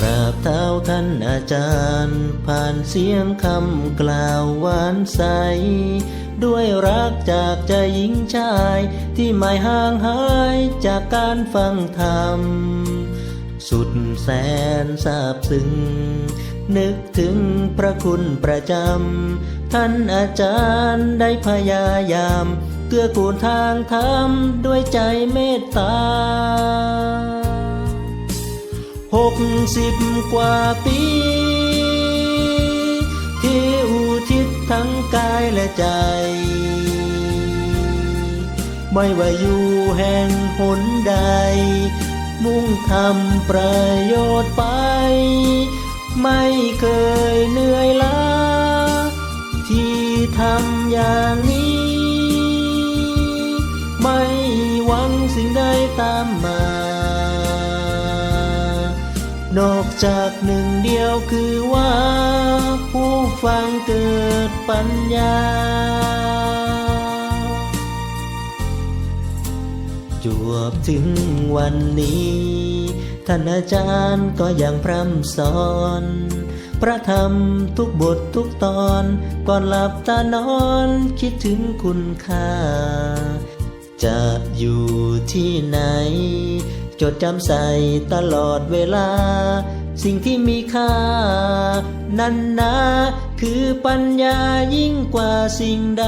กราบเท้าท่านอาจารย์ ผ่านเสียงคำกล่าวหวานใส ด้วยรักจากใจหญิงชาย ที่ไม่ห่างหายจากการฟังธรรม สุดแสนซาบซึ้ง นึกถึงพระคุณประจำ ท่านอาจารย์ได้พยายาม เกื้อกูลทางธรรมด้วยใจเมตตา หกสิบกว่าปี ที่อุทิศทั้งกายและใจ ไม่ว่าอยู่แห่งหนใด มุ่งทำประโยชน์ไป ไม่เคยเหนื่อยล้า ที่ทำอย่างนี้ ไม่หวังสิ่งใดตามมา นอกจากหนึ่งเดียวคือว่า ผู้ฟังเกิดปัญญา จวบถึงวันนี้ ท่านอาจารย์ก็ยังพร่ำสอน พระธรรมทุกบททุกตอน ก่อนหลับตานอนคิดถึงคุณค่า จะอยู่ที่ไหน จดจำใส่ตลอดเวลา สิ่งที่มีค่า นั้นนะคือปัญญายิ่งกว่าสิ่งใด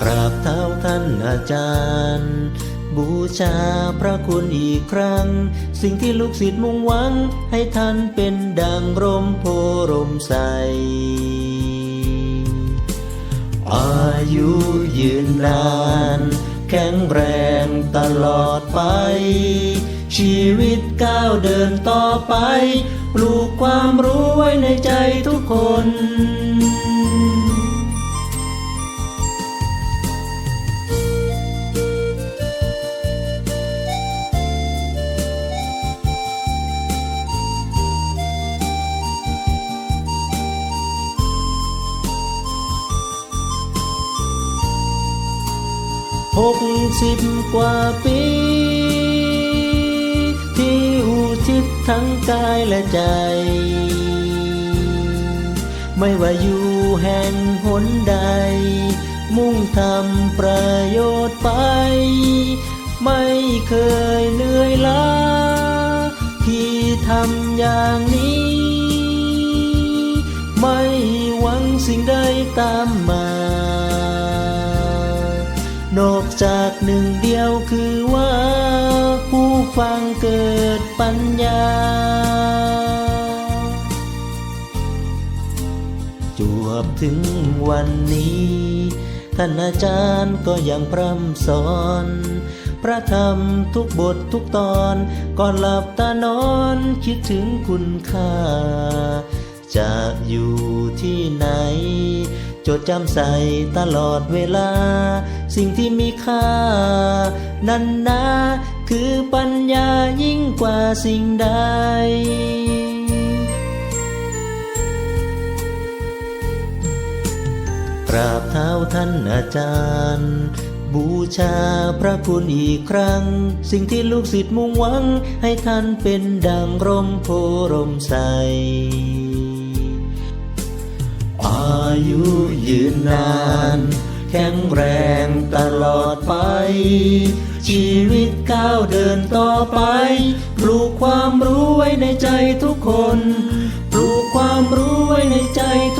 กราบเท้าท่านอาจารย์ บูชาพระคุณอีกครั้ง สิ่งที่ลูกศิษย์มุ่งหวัง ให้ท่านเป็นดังร่มโพร่มใส อายุยืนนาน แข็งแรงตลอดไป ชีวิตก้าวเดินต่อไป ปลูกความรู้ไว้ในใจทุกคน หกสิบกว่าปี ที่อุทิศทั้งกายและใจ ไม่ว่าอยู่แห่งหนใด มุ่งทำประโยชน์ไป ไม่เคยเหนื่อยล้า ที่ทำอย่างนี้ ไม่หวังสิ่งใดตามมา จากหนึ่งเดียวคือว่า ผู้ฟังเกิดปัญญา จวบถึงวันนี้ ท่านอาจารย์ก็ยังพร่ำสอน พระธรรมทุกบททุกตอนก่อนหลับตานอนคิดถึงคุณค่า จะอยู่ที่ไหน จดจำใส่ตลอดเวลา สิ่งที่มีค่า นั้นนะคือปัญญายิ่งกว่าสิ่งใดกราบเท้าท่านอาจารย์ บูชาพระคุณอีกครั้ง สิ่งที่ลูกศิษย์มุ่งหวัง ให้ท่านเป็นดังร่มโพร่มใส อายุยืนนาน แข็งแรงตลอดไป ชีวิตก้าวเดินต่อไป ปลูกความรู้ไว้ในใจทุกคน ปลูกความรู้ไว้ในใจทุก